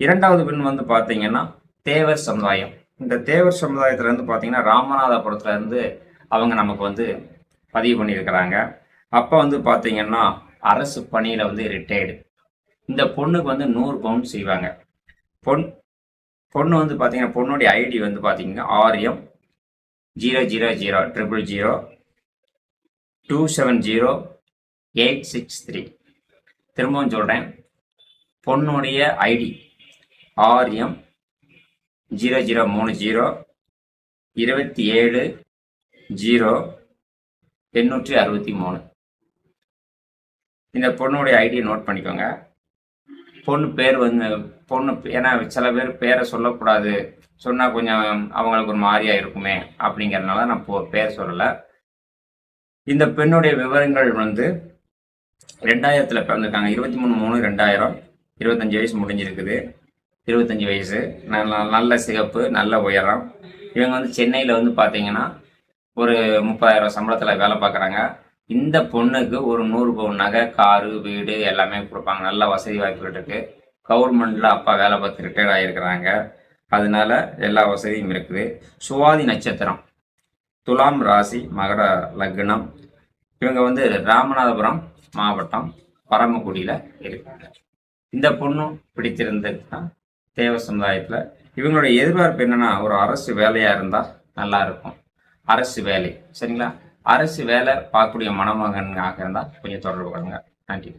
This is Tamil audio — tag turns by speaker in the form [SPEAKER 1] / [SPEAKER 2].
[SPEAKER 1] இரண்டாவது பெண் வந்து பார்த்தீங்கன்னா தேவர் சமுதாயம். இந்த தேவர் சமுதாயத்திலேருந்து பார்த்தீங்கன்னா ராமநாதபுரத்துலேருந்து அவங்க நமக்கு வந்து பதிவு பண்ணியிருக்கிறாங்க. அப்போ வந்து பார்த்தீங்கன்னா அரசு பணியில் வந்து ரிட்டையர்டு இந்த பொண்ணுக்கு வந்து நூறு பவுன் செய்வாங்க. பொன் பொண்ணு வந்து பார்த்தீங்கன்னா பொண்ணுடைய ஐடி வந்து பார்த்தீங்கன்னா ஆரியம் zero zero zero triple zero two seven zero eight six three திரும்பவும் சொல்கிறேன் பொண்ணுடைய ஐடி ஆர்எம் ஜீரோ ஜீரோ மூணு ஜீரோ இருபத்தி ஏழு ஜீரோ எண்ணூற்றி அறுபத்தி மூணு. இந்த பொண்ணுடைய ஐடியை நோட் பண்ணிக்கோங்க. பொண்ணு பேர் வந்து பொண்ணு ஏன்னா சில பேர் பேரை சொல்லக்கூடாது. சொன்னால் கொஞ்சம் அவங்களுக்கு ஒரு மாதிரியாக இருக்குமே அப்படிங்கிறதுனால நான் போ பேர் சொல்லலை. இந்த பெண்ணுடைய விவரங்கள் வந்து ரெண்டாயிரத்தில் பிறந்திருக்காங்க. இருபத்தி மூணு மூணு ரெண்டாயிரம். இருபத்தஞ்சி வயசு முடிஞ்சிருக்குது. இருபத்தஞ்சி வயசு. நல்ல நல்ல சிகப்பு நல்ல உயரம். இவங்க வந்து சென்னையில் வந்து பார்த்தீங்கன்னா ஒரு முப்பதாயிரம் சம்பளத்தில் வேலை பார்க்குறாங்க இந்த பொண்ணுக்கு ஒரு நூறு பவுன் நகை காரு வீடு எல்லாமே கொடுப்பாங்க. நல்ல வசதி வாய்ப்புகள் இருக்குது கவர்மெண்ட்டில் அப்பா வேலை பார்த்து ரிட்டையர்ட் ஆகியிருக்கிறாங்க அதனால எல்லா வசதியும் இருக்குது. சுவாதி நட்சத்திரம். துலாம் ராசி மகர லக்னம். இவங்க வந்து ராமநாதபுரம் மாவட்டம் பரமக்குடியில் இருக்காங்க. இந்த பொண்ணும் பிடித்திருந்ததுன்னா தேவ சமுதாயத்தில் இவங்களுடைய எதிர்பார்ப்பு என்னன்னா ஒரு அரசு வேலையாக இருந்தால் நல்லா இருக்கும். அரசு வேலை சரிங்களா? அரசு வேலை பார்க்கக்கூடிய மணமகனாக இருந்தால் கொஞ்சம் தொடர்பு கொள்ளுங்க. நன்றி.